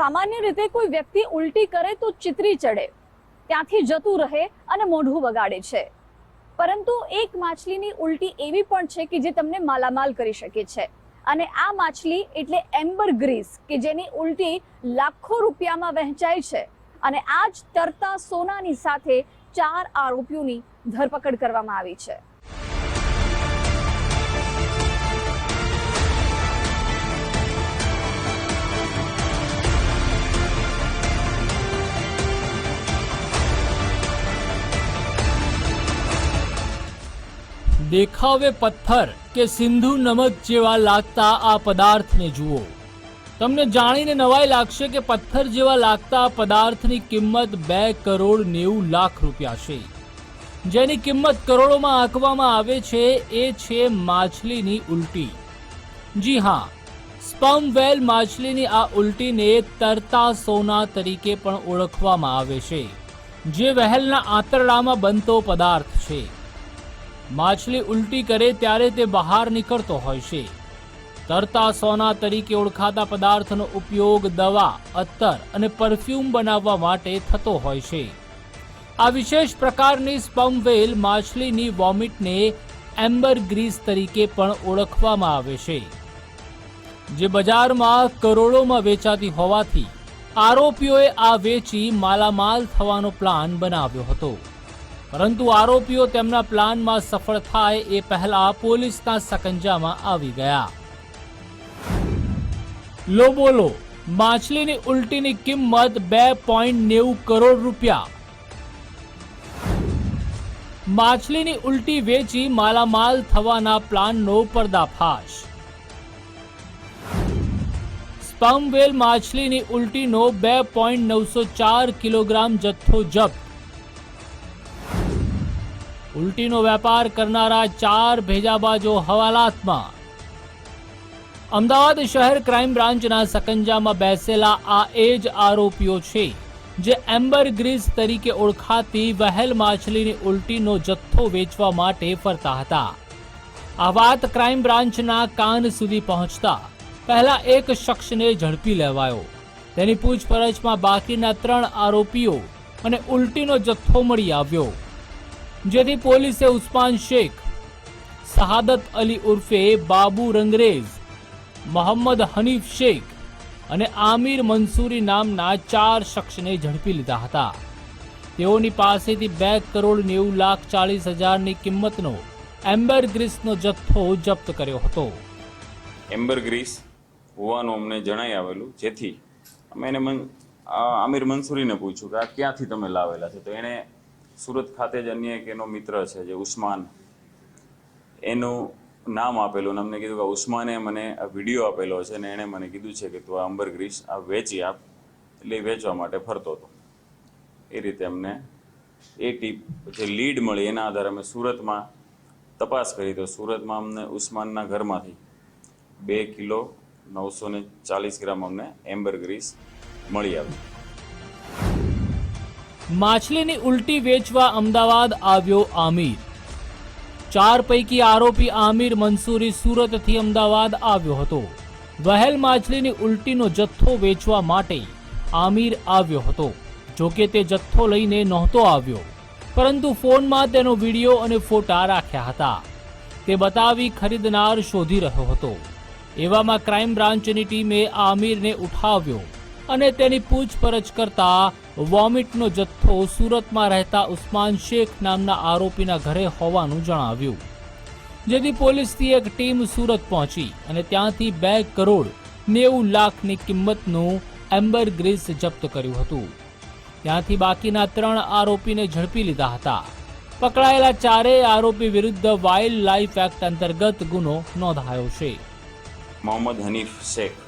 સામાન્ય રીતે કોઈ વ્યક્તિ ઉલટી કરે તો ચિતરી ચડે, ત્યાંથી જતું રહે અને મોઢું બગાડે છે. પરંતુ એક માછલીની ઉલટી એવી પણ છે કે જે તમને માલામાલ કરી શકે છે. અને આ માછલી એટલે એમ્બર ગ્રીસ, કે જેની ઉલટી લાખો રૂપિયામાં વહેંચાય છે અને આ જ તરતા સોનાની સાથે ચાર આરોપીઓની ધરપકડ કરવામાં આવી છે. દેખાવે પથ્થર કે સિંધુ નમક જેવા લાગતા આ પદાર્થને જુઓ. તમને જાણીને નવાઈ લાગશે કે પથ્થર જેવા લાગતા આ પદાર્થની કિંમત બે કરોડ નેવું લાખ રૂપિયા છે. જેની કિંમત કરોડોમાં આંકવામાં આવે છે એ છે માછલીની ઉલટી. જી હા, સ્પમ વેલ માછલીની આ ઉલટીને તરતા સોના તરીકે પણ ઓળખવામાં આવે છે, જે વહેલના આંતરડામાં બનતો પદાર્થ છે. માછલી ઉલટી કરે ત્યારે તે બહાર નીકળતો હોય છે. તરતા સોના તરીકે ઓળખાતા પદાર્થનો ઉપયોગ દવા અત્તર અને પરફ્યુમ બનાવવા માટે થતો હોય છે. આ વિશેષ પ્રકારની સ્પમ વેલ માછલીની વોમિટને એમ્બર ગ્રીસ તરીકે પણ ઓળખવામાં આવે છે. જે બજારમાં કરોડોમાં વેચાતી હોવાથી આરોપીઓએ આ વેચી માલામાલ થવાનો પ્લાન બનાવ્યો હતો. પરંતુ આરોપીઓ તેમના પ્લાનમાં સફળ થાય એ પહેલા પોલીસના સકંજામાં આવી ગયા. લો બોલો, માછલીની ઉલટીની કિંમત બે પોઈન્ટ નેવું કરોડ રૂપિયા. માછલીની ઉલટી વેચી માલામાલ થવાના પ્લાનનો પર્દાફાશ. સ્પમવેલ માછલીની ઉલટીનો બે પોઈન્ટ નવસો ચાર કિલોગ્રામ જથ્થો જપ્ત. ઉલટીનો વેપાર કરનારા ચાર ભેજાબાજો હવાલાતમાં. અમદાવાદ શહેર ક્રાઇમ બ્રાન્ચના સકંજામાં બેસેલા આ એ જ આરોપીઓ છે, જે એમ્બર ગ્રીઝ તરીકે ઓળખાતી વહેલ માછલીની ઉલટીનો જથ્થો વેચવા માટે ફરતા હતા. આ વાત ક્રાઇમ બ્રાન્ચના કાન સુધી પહોંચતા પહેલા એક શખ્સને ઝડપી લેવાયો. તેની પૂછપરછમાં બાકીના ત્રણ આરોપીઓ અને ઉલટીનો જથ્થો મળી આવ્યો. જેથી પોલીસે ઉસ્માન શેખ શહાદત અલી ઉર્ફે બાબુ રંગરેજ મોહમ્મદ હનીફ શેખ અને આમિર મંસૂરી નામના ચાર શખ્સને ઝડપી લીધા હતા. તેઓની પાસેથી બે કરોડ નેવું લાખ ચાલીસ હજારની કિંમતનો એમ્બર ગ્રીસનો જથ્થો જપ્ત કર્યો હતો. એમ્બર ગ્રીસ હોવાનું અમને જણાઈ આવેલું, જેથી અમે એને આમિર મંસૂરીને પૂછ્યું કે આ ક્યાંથી તમે લાવેલા છે? તો એણે સુરત ખાતે જ અન્ય એક એનો મિત્ર છે જે ઉસ્માન. એનું નામ આપેલું અને અમને કીધું કે ઉસ્માને મને આ વીડિયો આપેલો છે અને એણે મને કીધું છે કે તું આ અંબર આ વેચી આપ. એટલે વેચવા માટે ફરતો હતો. એ રીતે અમને એ ટીપ જે લીડ મળી એના આધારે અમે સુરતમાં તપાસ કરી. તો સુરતમાં અમને ઉસ્માનના ઘરમાંથી બે કિલો નવસો ચાલીસ ગ્રામ અમને એમ્બર ગ્રીસ મળી આવી માછલીની ઉલટી વેચવા અમદાવાદ આવ્યો આમિર. ચાર પૈકી આરોપી આમિર મંસૂરી સુરતથી અમદાવાદ આવ્યો હતો. વહેલ માછલીની ઉલટીનો જથ્થો વેચવા માટે આમિર આવ્યો હતો. જોકે તે જથ્થો લઈને નહોતો આવ્યો. પરંતુ ફોનમાં તેનો વીડિયો અને ફોટા રાખ્યા હતા. તે બતાવી ખરીદનાર શોધી રહ્યો હતો. એવામાં ક્રાઇમ બ્રાન્ચની ટીમે આમિરને ઉઠાવ્યો અને તેની પૂછપરછ કરતા વોમિટનો જથ્થો સુરતમાં રહેતા ઉસ્માન શેખ નામના આરોપીના ઘરે હોવાનું જણાવ્યું. જેથી પોલીસની એક ટીમ સુરત પહોંચી અને ત્યાંથી બે કરોડ નેવું લાખની કિંમતનું એમ્બર ગ્રીસ જપ્ત કર્યું હતું. ત્યાંથી બાકીના ત્રણ આરોપીને ઝડપી લીધા હતા. પકડાયેલા ચારેય આરોપી વિરુદ્ધ વાઇલ્ડ લાઇફ એક્ટ અંતર્ગત ગુનો નોંધાયો છે. મોહમ્મદ હનીફ શેખ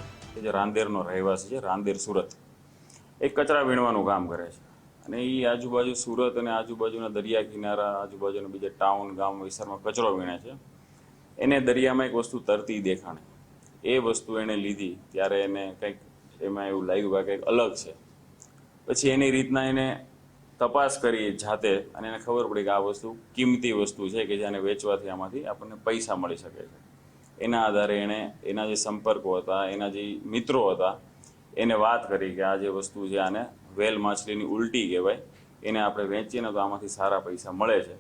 જે રાંદેરનો રહેવાસી છે, રાંદેર સુરત. એ કચરા વીણવાનું કામ કરે છે. અને એ આજુબાજુ સુરત અને આજુબાજુના દરિયા કિનારા, આજુબાજુના બીજા ટાઉન, ગામ, વિસ્તારમાં કચરો વીણે છે. એને દરિયામાં એક વસ્તુ તરતી દેખાણે. એ વસ્તુ એણે લીધી, ત્યારે એને કંઈક એમાં એવું લાગ્યું કે કંઈક અલગ છે. પછી એની રીતના એને તપાસ કરી જાતે, અને એને ખબર પડી કે આ વસ્તુ કિંમતી વસ્તુ છે કે જેને વેચવાથી આમાંથી આપણને પૈસા મળી શકે છે. એના આધારે એણે એના જે સંપર્કો હતા, એના જે મિત્રો હતા એને વાત કરી કે આ જે વસ્તુ છે આને વેલ માછલીની ઉલટી કહેવાય. એને આપણે વેચીએ ને તો આમાંથી સારા પૈસા મળે છે.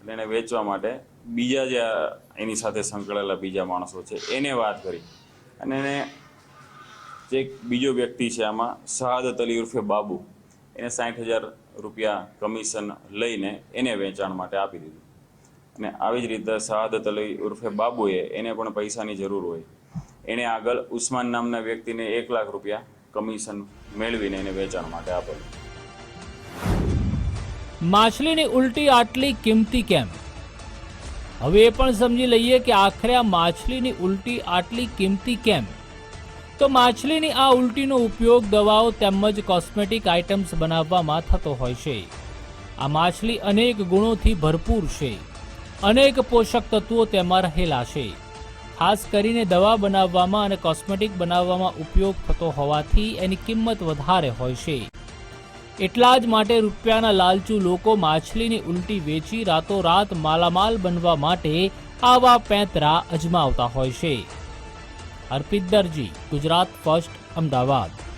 એટલે એને વેચવા માટે બીજા જે એની સાથે સંકળાયેલા બીજા માણસો છે, એને વાત કરી. અને એને જે બીજો વ્યક્તિ છે આમાં શહાદત અલી ઉર્ફે બાબુ, એને સાઠ હજાર રૂપિયા કમિશન લઈને એને વેચાણ માટે આપી દીધું. અને આવી જ રીતે શહાદત અલી ઉર્ફે બાબુએ એને પણ પૈસાની જરૂર હોય. એણે આગળ ઉસ્માન નામના વ્યક્તિને એક લાખ રૂપિયા કમિશન મેળવીને એને વેચાણ માટે આપેલું. માછલીની ઉલટી આટલી કિંમતી કેમ? હવે એ પણ સમજી લઈએ કે આખરે આ માછલીની ઉલટી આટલી કિંમતી કેમ? તો માછલીની આ ઉલટીનો ઉપયોગ દવાઓ તેમજ કોસ્મેટિક આઇટમ્સ બનાવવામાં થતો હોય છે. આ માછલી અનેક ગુણોથી ભરપૂર છે. અનેક પોષક તત્વો તેમાં રહેલા છે. ખાસ કરીને દવા બનાવવામાં અને કોસ્મેટિક બનાવવામાં ઉપયોગ થતો હોવાથી એની કિંમત વધારે હોય છે. એટલા જ માટે રૂપિયાના લાલચુ લોકો માછલીની ઉલટી વેચી રાતોરાત માલામાલ બનવા માટે આવા પેંતરા અજમાવતા હોય છે. અર્પિત દરજી, ગુજરાત ફર્સ્ટ, અમદાવાદ.